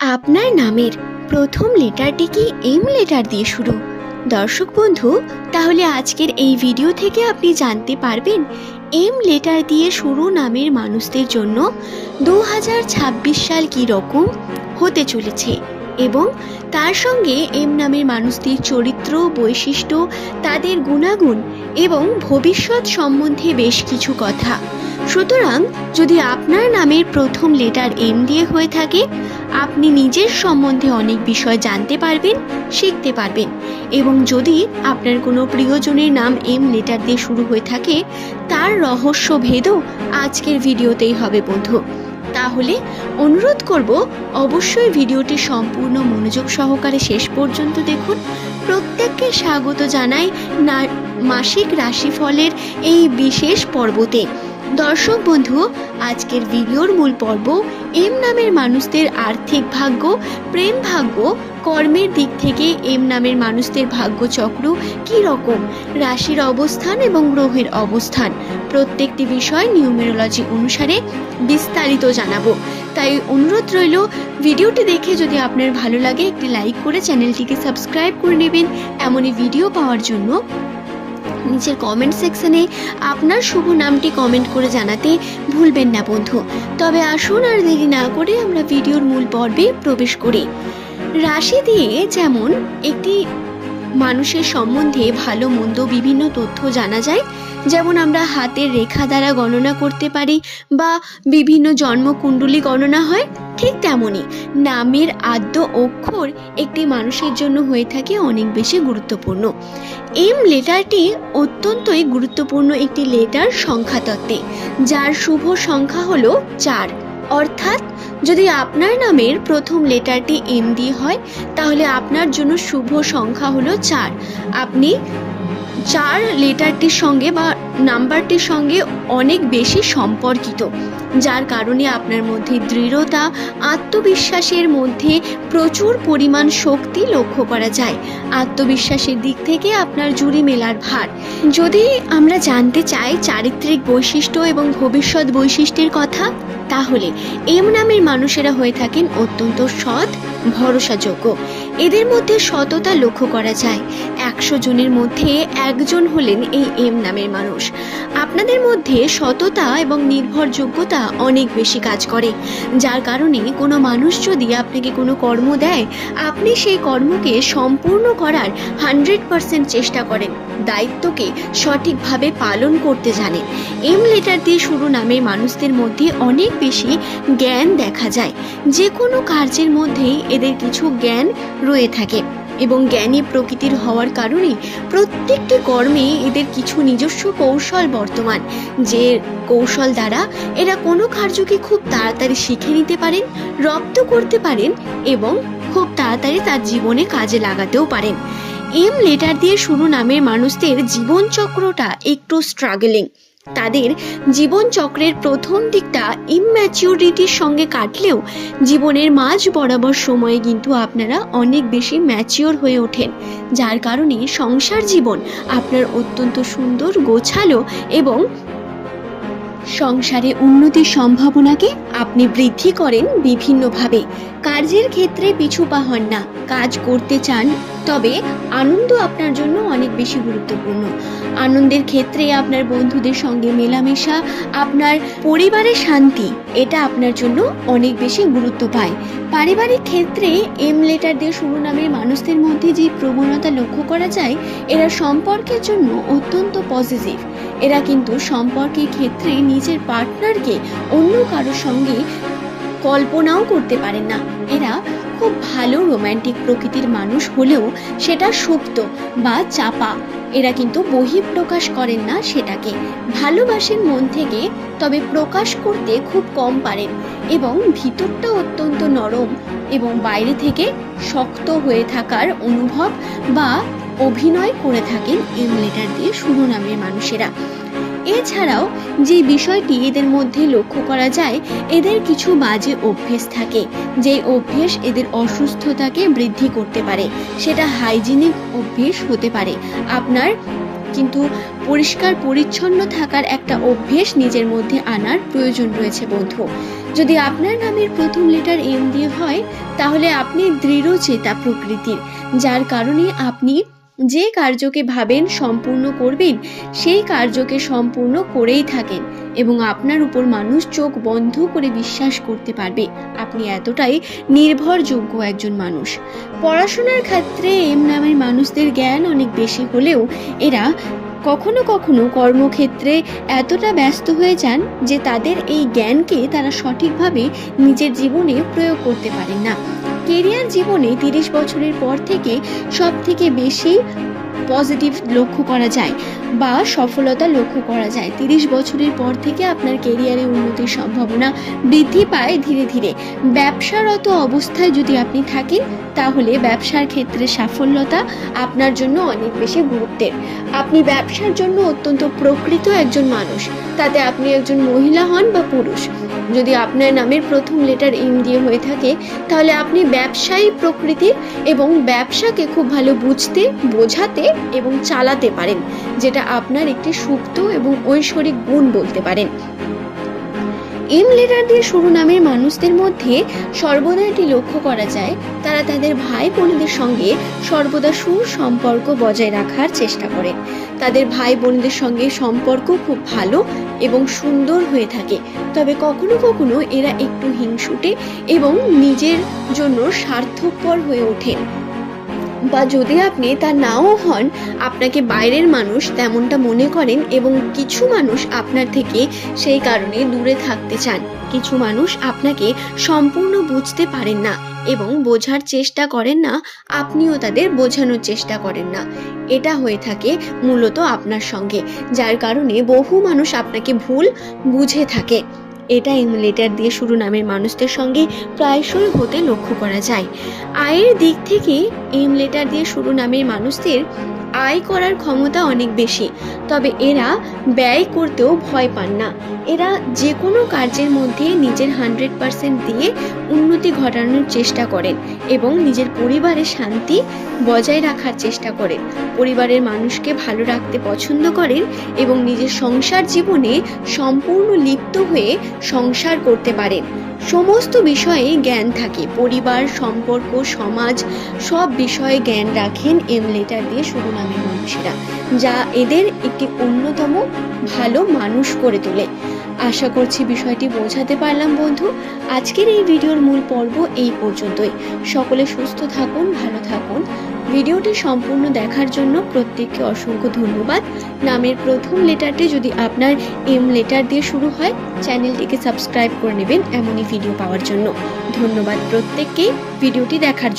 আপনার নামের প্রথম লেটারটি কি এম লেটার দিয়ে শুরু? দর্শক বন্ধু, তাহলে আজকের এই ভিডিও থেকে আপনি জানতে পারবেন, এম লেটার দিয়ে শুরু নামের মানুষদের জন্য দু হাজার ছাব্বিশ সাল কী রকম হতে চলেছে। এবং তার সঙ্গে এম নামের মানুষদের চরিত্র, বৈশিষ্ট্য, তাদের গুণাগুণ এবং ভবিষ্যৎ সম্বন্ধে বেশ কিছু কথা। সুতরাং যদি আপনার নামের প্রথম লেটার এম দিয়ে হয়ে থাকে, আপনি নিজের সম্বন্ধে অনেক বিষয় জানতে পারবেন, শিখতে পারবেন এবং যদি আপনার কোনো প্রিয়জনের নাম এম লেটার দিয়ে শুরু হয়ে থাকে, তার রহস্য ভেদও আজকের ভিডিওতেই হবে বন্ধু। তাহলে অনুরোধ করব, অবশ্যই ভিডিওটি সম্পূর্ণ মনোযোগ সহকারে শেষ পর্যন্ত দেখুন। প্রত্যেককে স্বাগত জানাই মাসিক রাশিফলের এই বিশেষ পর্বতে। দর্শক বন্ধু, আজকের ভিডিওর মূল পর্ব, এম নামের মানুষদের আর্থিক ভাগ্য, প্রেম ভাগ্য, কর্মের দিক থেকে এম নামের মানুষদের ভাগ্য চক্র কী রকম, রাশির অবস্থান এবং গ্রহের অবস্থান। প্রত্যেকটি বিষয় নিউমেরোলজি অনুসারে বিস্তারিত জানাব। তাই অনুরোধ রইল, ভিডিওটি দেখে যদি আপনার ভালো লাগে, একটি লাইক করে চ্যানেলটিকে সাবস্ক্রাইব করে নেবেন। এমনই ভিডিও পাওয়ার জন্য নিচের কমেন্ট সেকশনে আপনার শুভ নামটি কমেন্ট করে জানাতে ভুলবেন না, বন্ধু। তবে আসুন আর দেরি না করে আমরা ভিডিওর মূল পর্বে প্রবেশ করি। রাশি দিয়ে যেমন একটি মানুষের সম্বন্ধে ভালো, মন্দ, বিভিন্ন তথ্য জানা যায় যেমন আমরা হাতের রেখা দ্বারা গণনা করতে পারি বা বিভিন্ন জন্মকুণ্ডলী গণনা হয়, ঠিক তেমনই নামের আদ্য অক্ষর একটি মানুষের জন্য হয়ে থাকে অনেক বেশি গুরুত্বপূর্ণ। এম লেটারটি অত্যন্তই গুরুত্বপূর্ণ একটি লেটার সংখ্যাতত্ত্বে, যার শুভ সংখ্যা হলো চার। অর্থাৎ যদি আপনার নামের প্রথম লেটারটি এম দিয়ে হয়, তাহলে আপনার জন্য শুভ সংখ্যা হলো চার। আপনি চার লেটারটির সঙ্গে বা নাম্বারটির সঙ্গে অনেক বেশি সম্পর্কিত, যার কারণে আপনার মধ্যে দৃঢ়তা, আত্মবিশ্বাসের মধ্যে প্রচুর পরিমাণ শক্তি লক্ষ্য করা যায়। আত্মবিশ্বাসের দিক থেকে আপনার জুড়ি মেলার ভার। যদি আমরা জানতে চাই চারিত্রিক বৈশিষ্ট্য এবং ভবিষ্যৎ বৈশিষ্ট্যের কথা, তাহলে এম নামের মানুষেরা হয়ে থাকেন অত্যন্ত সৎ ভরসাযোগ্য। এদের মধ্যে সততা লক্ষ্য করা যায়। একশো জনের মধ্যে একজন হলেন এই এম নামের মানুষ। আপনাদের মধ্যে সততা এবং নির্ভরযোগ্যতা অনেক বেশি কাজ করে। যার কারণে কোনো মানুষ যদি আপনাকে কোনো কর্ম দেয়, আপনি সেই কর্মকে সম্পূর্ণ করার হান্ড্রেড পারসেন্ট চেষ্টা করেন, দায়িত্বকে সঠিকভাবে পালন করতে জানেন। এম লেটার দিয়ে শুরু নামের মানুষদের মধ্যে অনেক বেশি জ্ঞান দেখা যায়। যে কোনো কার্যের মধ্যেই এদের কিছু জ্ঞান রয়ে থাকে এবং জ্ঞানী প্রকৃতির হওয়ার কারণে প্রত্যেকটি কর্মে এদের কিছু নিজস্ব কৌশল বর্তমান, যে কৌশল দ্বারা এরা কোনো কার্যকে খুব তাড়াতাড়ি শিখে নিতে পারেন, রপ্ত করতে পারেন এবং খুব তাড়াতাড়ি তার জীবনে কাজে লাগাতেও পারেন। এম লেটার দিয়ে শুরু নামের মানুষদের জীবনচক্রটা একটু স্ট্রাগলিং তাদের জীবনচক্রের প্রথম দিকটা ইম্যাচিউরিটির সঙ্গে কাটলেও জীবনের মাঝ বরাবর সময়ে কিন্তু আপনারা অনেক বেশি ম্যাচিওর হয়ে ওঠেন। যার কারণে সংসার জীবন আপনার অত্যন্ত সুন্দর, গোছালো এবং সংসারে উন্নতির সম্ভাবনাকে আপনি বৃদ্ধি করেন বিভিন্নভাবে। কাজের ক্ষেত্রে পিছু পা হন না, কাজ করতে চান, তবে আনন্দ আপনার জন্য অনেক বেশি গুরুত্বপূর্ণ। আনন্দের ক্ষেত্রে আপনার বন্ধুদের সঙ্গে মেলামেশা, আপনার পরিবারের শান্তি, এটা আপনার জন্য অনেক বেশি গুরুত্ব পায়। পারিবারিক ক্ষেত্রে এম লেটার দিয়ে নামের মানুষদের মধ্যে যে প্রবণতা লক্ষ্য করা যায়, এরা সম্পর্কের জন্য অত্যন্ত পজিটিভ এরা কিন্তু সম্পর্কের ক্ষেত্রে নিজের পার্টনারকে অন্য কারোর সঙ্গে কল্পনাও করতে পারেন না। এরা খুব ভালো রোম্যান্টিক প্রকৃতির মানুষ হলেও সেটা সুপ্ত বা চাপা। এরা কিন্তু বহিঃপ্রকাশ করেন না সেটাকে। ভালোবাসেন মন থেকে তবে প্রকাশ করতে খুব কম পারেন এবং ভিতরটা অত্যন্ত নরম এবং বাইরে থেকে শক্ত হয়ে থাকার অনুভব বা অভিনয় করে থাকেন এম লেটার দিয়ে শুরু নামের মানুষেরা। এছাড়াও যে বিষয়টি এদের মধ্যে লক্ষ্য করা যায়, এদের কিছু বাজে অভ্যেস থাকে যে অভ্যেস এদের অসুস্থতাকে বৃদ্ধি করতে পারে। সেটা হাইজিনিক অভ্যেস হতে পারে। আপনার কিন্তু পরিষ্কার পরিচ্ছন্ন থাকার একটা অভ্যেস নিজের মধ্যে আনার প্রয়োজন রয়েছে, বন্ধু। যদি আপনার নামের প্রথম লেটার এম দিয়ে হয়, তাহলে আপনি দৃঢ় চেতা প্রকৃতির, যার কারণে আপনি যে কার্যকে ভাবেন সম্পূর্ণ করবেন, সেই কার্যকে সম্পূর্ণ করেই থাকেন এবং আপনার উপর মানুষ চোখ বন্ধ করে বিশ্বাস করতে পারবে। আপনি এতটাই নির্ভরযোগ্য একজন মানুষ। পড়াশোনার ক্ষেত্রে এম নামের মানুষদের জ্ঞান অনেক বেশি হলেও এরা কখনো কখনো কর্মক্ষেত্রে এতটা ব্যস্ত হয়ে যান যে তাদের এই জ্ঞানকে তারা সঠিকভাবে নিজের জীবনে প্রয়োগ করতে পারেন না। কেরিয়ার জীবনে তিরিশ বছরের পর থেকে সব থেকে বেশি পজিটিভ লক্ষ্য করা যায় বা সফলতা লক্ষ্য করা যায়। তিরিশ বছরের পর থেকে আপনার কেরিয়ারে উন্নতির সম্ভাবনা বৃদ্ধি পায় ধীরে ধীরে। ব্যবসারত অবস্থায় যদি আপনি থাকেন, তাহলে ব্যবসার ক্ষেত্রে সাফল্যতা আপনার জন্য অনেক বেশি গুরুত্বের। আপনি ব্যবসার জন্য অত্যন্ত প্রকৃত একজন মানুষ, তাতে আপনি একজন মহিলা হন বা পুরুষ। যদি আপনার নামের প্রথম লেটার এম দিয়ে হয়ে থাকে, তাহলে আপনি ব্যবসায়ী প্রকৃতির এবং ব্যবসাকে খুব ভালো বুঝতে, বোঝাতে এবং চালাতে পারেন, যেটা আপনার একটি সুপ্ত এবং ঐশ্বরিক গুণ বলতে পারেন। এম লেটার দিয়ে শুরু নামের মানুষদের মধ্যে সর্বদা এটি লক্ষ্য করা যায়, তারা তাদের ভাই বোনদের সঙ্গে সর্বদা সুসম্পর্ক বজায় রাখার চেষ্টা করে। তাদের ভাই বোনদের সঙ্গে সম্পর্ক খুব ভালো এবং সুন্দর হয়ে থাকে, তবে কখনো কখনো এরা একটু হিংসুটে এবং নিজের জন্য স্বার্থপর হয়ে ওঠে বা যদি আপনি তা নাও হন, আপনাকে বাইরের মানুষ তেমনটা মনে করেন এবং কিছু মানুষ আপনার থেকে সেই কারণে দূরে থাকতে চান। কিছু মানুষ আপনাকে সম্পূর্ণ বুঝতে পারেন না এবং বোঝার চেষ্টা করেন না, আপনিও তাদের বোঝানোর চেষ্টা করেন না। এটা হয়ে থাকে মূলত আপনার সঙ্গে, যার কারণে বহু মানুষ আপনাকে ভুল বুঝে থাকে। এটা ইমুলেটার দিয়ে শুরু নামের মানুষদের সঙ্গে প্রায়শই হতে লক্ষ্য করা যায়। আয়ের দিক থেকে ইমুলেটার দিয়ে শুরু নামের মানুষদের আয় করার ক্ষমতা অনেক বেশি। তবে এরা ব্যয় করতেও ভয় পান না। এরা যে কোনো কার্যের মধ্যে নিজের হান্ড্রেড পার্সেন্ট দিয়ে উন্নতি ঘটানোর চেষ্টা করেন এবং নিজের পরিবারের শান্তি বজায় রাখার চেষ্টা করেন। পরিবারের মানুষকে ভালো রাখতে পছন্দ করেন এবং নিজের সংসার জীবনে সম্পূর্ণ লিপ্ত হয়ে সংসার করতে পারেন। সমস্ত বিষয়ে জ্ঞান থাকে। পরিবার, সম্পর্ক, সমাজ, সব বিষয়ে জ্ঞান রাখেন এম লেটার দিয়ে শুরু নামের মানুষেরা, যা এদের একটি অন্যতম ভালো মানুষ করে তোলে। আশা করছি বিষয়টি বোঝাতে পারলাম, বন্ধু। আজকের এই ভিডিওর মূল পর্ব এই পর্যন্তই। সকলে সুস্থ থাকুন, ভালো থাকুন। ভিডিওটি সম্পূর্ণ দেখার জন্য প্রত্যেককে অসংখ্য ধন্যবাদ। নামের প্রথম লেটারটি যদি আপনার এম লেটার দিয়ে শুরু হয়, চ্যানেলটিকে সাবস্ক্রাইব করে নেবেন এমনই ভিডিও পাওয়ার জন্য। ধন্যবাদ প্রত্যেককেই ভিডিওটি দেখার জন্য।